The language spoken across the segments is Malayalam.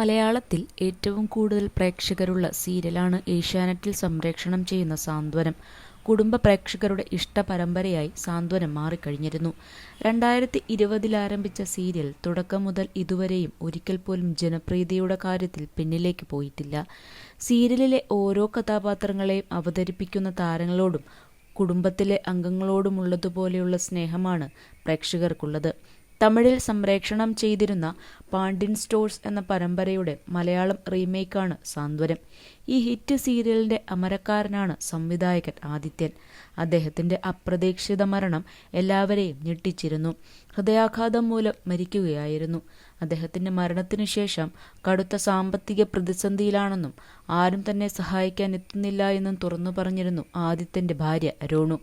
മലയാളത്തിൽ ഏറ്റവും കൂടുതൽ പ്രേക്ഷകരുള്ള സീരിയലാണ് ഏഷ്യാനെറ്റിൽ സംപ്രേക്ഷണം ചെയ്യുന്ന സാന്ത്വനം. കുടുംബ പ്രേക്ഷകരുടെ ഇഷ്ടപരമ്പരയായി സാന്ത്വനം മാറിക്കഴിഞ്ഞിരുന്നു. രണ്ടായിരത്തി ഇരുപതിൽ ആരംഭിച്ച സീരിയൽ തുടക്കം മുതൽ ഇതുവരെയും ഒരിക്കൽ പോലും ജനപ്രീതിയുടെ കാര്യത്തിൽ പിന്നിലേക്ക് പോയിട്ടില്ല. സീരിയലിലെ ഓരോ കഥാപാത്രങ്ങളെയും അവതരിപ്പിക്കുന്ന താരങ്ങളോടും കുടുംബത്തിലെ അംഗങ്ങളോടുമുള്ളതുപോലെയുള്ള സ്നേഹമാണ് പ്രേക്ഷകർക്കുള്ളത്. തമിഴിൽ സംപ്രേക്ഷണം ചെയ്തിരുന്ന പാണ്ഡ്യൻ സ്റ്റോഴ്സ് എന്ന പരമ്പരയുടെ മലയാളം റീമേക്കാണ് സാന്ത്വനം. ഈ ഹിറ്റ് സീരിയലിന്റെ അമരക്കാരനാണ് സംവിധായകൻ ആദിത്യൻ. അദ്ദേഹത്തിന്റെ അപ്രതീക്ഷിത മരണം എല്ലാവരെയും ഞെട്ടിച്ചിരുന്നു. ഹൃദയാഘാതം മൂലം മരിക്കുകയായിരുന്നു. അദ്ദേഹത്തിന്റെ മരണത്തിനു ശേഷം കടുത്ത സാമ്പത്തിക പ്രതിസന്ധിയിലാണെന്നും ആരും തന്നെ സഹായിക്കാൻ എത്തുന്നില്ല എന്നും തുറന്നു പറഞ്ഞിരുന്നു ആദിത്യന്റെ ഭാര്യ രോണു.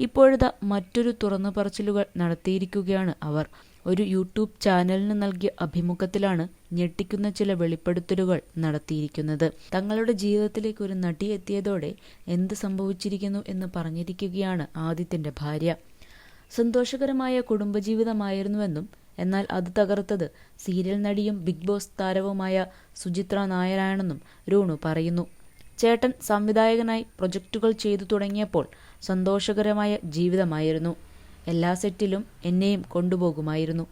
ഇപ്പോഴത്തെ മറ്റൊരു തുറന്നു പറച്ചിലുകൾ നടത്തിയിരിക്കുകയാണ് അവർ. ഒരു യൂട്യൂബ് ചാനലിന് നൽകിയ അഭിമുഖത്തിലാണ് ഞെട്ടിക്കുന്ന ചില വെളിപ്പെടുത്തലുകൾ നടത്തിയിരിക്കുന്നത്. തങ്ങളുടെ ജീവിതത്തിലേക്ക് ഒരു നടി എത്തിയതോടെ എന്ത് സംഭവിച്ചിരിക്കുന്നു എന്ന് പറഞ്ഞിരിക്കുകയാണ് ആദിത്യന്റെ ഭാര്യ. സന്തോഷകരമായ കുടുംബജീവിതമായിരുന്നുവെന്നും എന്നാൽ അത് തകർത്തത് സീരിയൽ നടിയും ബിഗ് ബോസ് താരവുമായ സുചിത്ര നായരാണെന്നും രൂണു പറയുന്നു. ചേട്ടൻ സംവിധായകനായി പ്രൊജക്റ്റുകൾ ചെയ്തു തുടങ്ങിയപ്പോൾ സന്തോഷകരമായ ജീവിതമായിരുന്നു. എല്ലാ സെറ്റിലും എന്നെയും കൊണ്ടുപോകുമായിരുന്നു.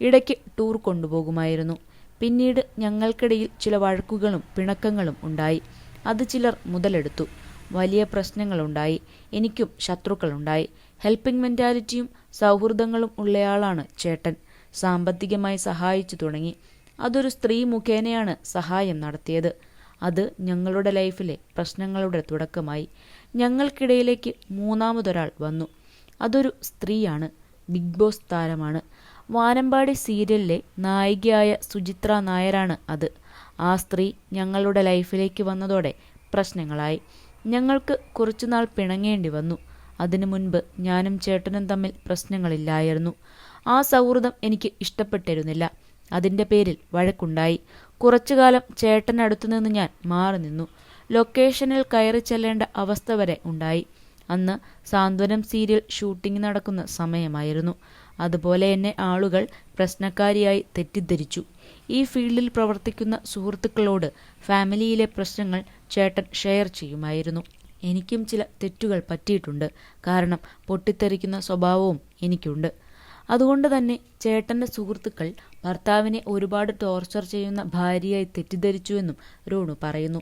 ഇടയ്ക്ക് ടൂർ കൊണ്ടുപോകുമായിരുന്നു. പിന്നീട് ഞങ്ങൾക്കിടയിൽ ചില വഴക്കുകളും പിണക്കങ്ങളും ഉണ്ടായി. അത് ചിലർ മുതലെടുത്തു. വലിയ പ്രശ്നങ്ങളുണ്ടായി. എനിക്കും ശത്രുക്കളുണ്ടായി. ഹെൽപ്പിംഗ് മെന്റാലിറ്റിയും സൗഹൃദങ്ങളും ഉള്ളയാളാണ് ചേട്ടൻ. സാമ്പത്തികമായി സഹായിച്ചു തുടങ്ങി. അതൊരു സ്ത്രീ മുഖേനയാണ് സഹായം നടത്തിയത്. അത് ഞങ്ങളുടെ ലൈഫിലെ പ്രശ്നങ്ങളുടെ തുടക്കമായി. ഞങ്ങൾക്കിടയിലേക്ക് മൂന്നാമതൊരാൾ വന്നു. അതൊരു സ്ത്രീയാണ്. ബിഗ് ബോസ് താരമാണ്. വാനമ്പാടി സീരിയലിലെ നായികയായ സുചിത്ര നായരാണ് അത്. ആ സ്ത്രീ ഞങ്ങളുടെ ലൈഫിലേക്ക് വന്നതോടെ പ്രശ്നങ്ങളായി. ഞങ്ങൾക്ക് കുറച്ചുനാൾ പിണങ്ങേണ്ടി വന്നു. അതിനു മുൻപ് ഞാനും ചേട്ടനും തമ്മിൽ പ്രശ്നങ്ങളില്ലായിരുന്നു. ആ സൗഹൃദം എനിക്ക് ഇഷ്ടപ്പെട്ടിരുന്നില്ല. അതിന്റെ പേരിൽ വഴക്കുണ്ടായി. കുറച്ചുകാലം ചേട്ടനടുത്തുനിന്ന് ഞാൻ മാറി നിന്നു ലൊക്കേഷനിൽ കയറി ചെല്ലേണ്ട അവസ്ഥ വരെ ഉണ്ടായി. അന്ന് സാന്ത്വനം സീരിയൽ ഷൂട്ടിംഗ് നടക്കുന്ന സമയമായിരുന്നു. അതുപോലെ എന്നെ ആളുകൾ പ്രശ്നക്കാരിയായി തെറ്റിദ്ധരിച്ചു. ഈ ഫീൽഡിൽ പ്രവർത്തിക്കുന്ന സുഹൃത്തുക്കളോട് ഫാമിലിയിലെ പ്രശ്നങ്ങൾ ചേട്ടൻ ഷെയർ ചെയ്യുമായിരുന്നു. എനിക്കും ചില തെറ്റുകൾ പറ്റിയിട്ടുണ്ട്. കാരണം പൊട്ടിത്തെറിക്കുന്ന സ്വഭാവവും എനിക്കുണ്ട്. അതുകൊണ്ട് തന്നെ ചേട്ടന്റെ സുഹൃത്തുക്കൾ ഭർത്താവിനെ ഒരുപാട് ടോർച്ചർ ചെയ്യുന്ന ഭാര്യയായി തെറ്റിദ്ധരിച്ചുവെന്നും രോണു പറയുന്നു.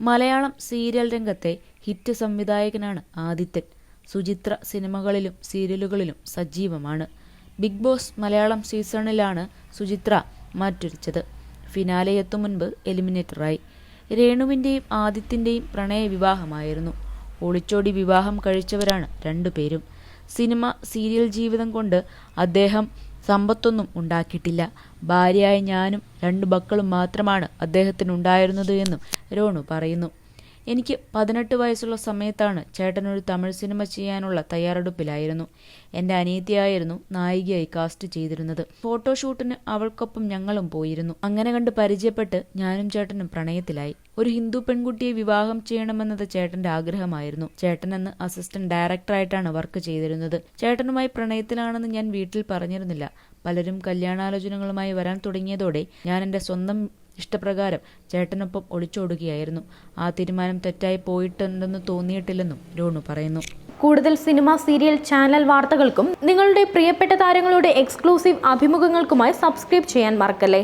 മലയാളം സീരിയൽ രംഗത്തെ ഹിറ്റ് സംവിധായകനാണ് ആദിത്യൻ. സുചിത്ര സിനിമകളിലും സീരിയലുകളിലും സജീവമാണ്. ബിഗ് ബോസ് മലയാളം സീസണിലാണ് സുചിത്ര മാറ്റുരച്ചത്. ഫിനാലെയെത്തും മുൻപ് എലിമിനേറ്ററായി. രേണുവിന്റെയും ആദിത്യന്റെയും പ്രണയ വിവാഹമായിരുന്നു. ഒളിച്ചോടി വിവാഹം കഴിച്ചവരാണ് രണ്ടുപേരും. സിനിമ, സീരിയൽ ജീവിതം കൊണ്ട് അദ്ദേഹം സമ്പത്തൊന്നും ഉണ്ടാക്കിയിട്ടില്ല. ഭാര്യയായ ഞാനും രണ്ടു മക്കളും മാത്രമാണ് അദ്ദേഹത്തിനുണ്ടായിരുന്നത് എന്നും രോണു പറയുന്നു. എനിക്ക് പതിനെട്ട് വയസ്സുള്ള സമയത്താണ് ചേട്ടൻ ഒരു തമിഴ് സിനിമ ചെയ്യാനുള്ള തയ്യാറെടുപ്പിലായിരുന്നു. എന്റെ അനിയത്തിയായിരുന്നു നായികയായി കാസ്റ്റ് ചെയ്തിരുന്നത്. ഫോട്ടോഷൂട്ടിന് അവൾക്കൊപ്പം ഞങ്ങളും പോയിരുന്നു. അങ്ങനെ കണ്ട് പരിചയപ്പെട്ട് ഞാനും ചേട്ടനും പ്രണയത്തിലായി. ഒരു ഹിന്ദു പെൺകുട്ടിയെ വിവാഹം ചെയ്യണമെന്നത് ചേട്ടന്റെ ആഗ്രഹമായിരുന്നു. ചേട്ടൻ അന്ന് അസിസ്റ്റന്റ് ഡയറക്ടറായിട്ടാണ് വർക്ക് ചെയ്തിരുന്നത്. ചേട്ടനുമായി പ്രണയത്തിലാണെന്ന് ഞാൻ വീട്ടിൽ പറഞ്ഞിരുന്നില്ല. പലരും കല്യാണാലോചനകളുമായി വരാൻ തുടങ്ങിയതോടെ ഞാൻ എന്റെ സ്വന്തം ഇഷ്ടപ്രകാരം ചേട്ടനൊപ്പം ഒളിച്ചോടുകയായിരുന്നു. ആ തീരുമാനം തെറ്റായി പോയിട്ടുണ്ടെന്ന് തോന്നിയിട്ടില്ലെന്നും രോണു പറയുന്നു. കൂടുതൽ സിനിമ, സീരിയൽ, ചാനൽ വാർത്തകൾക്കും നിങ്ങളുടെ പ്രിയപ്പെട്ട താരങ്ങളുടെ എക്സ്ക്ലൂസീവ് അഭിമുഖങ്ങൾക്കുമായി സബ്സ്ക്രൈബ് ചെയ്യാൻ മറക്കല്ലേ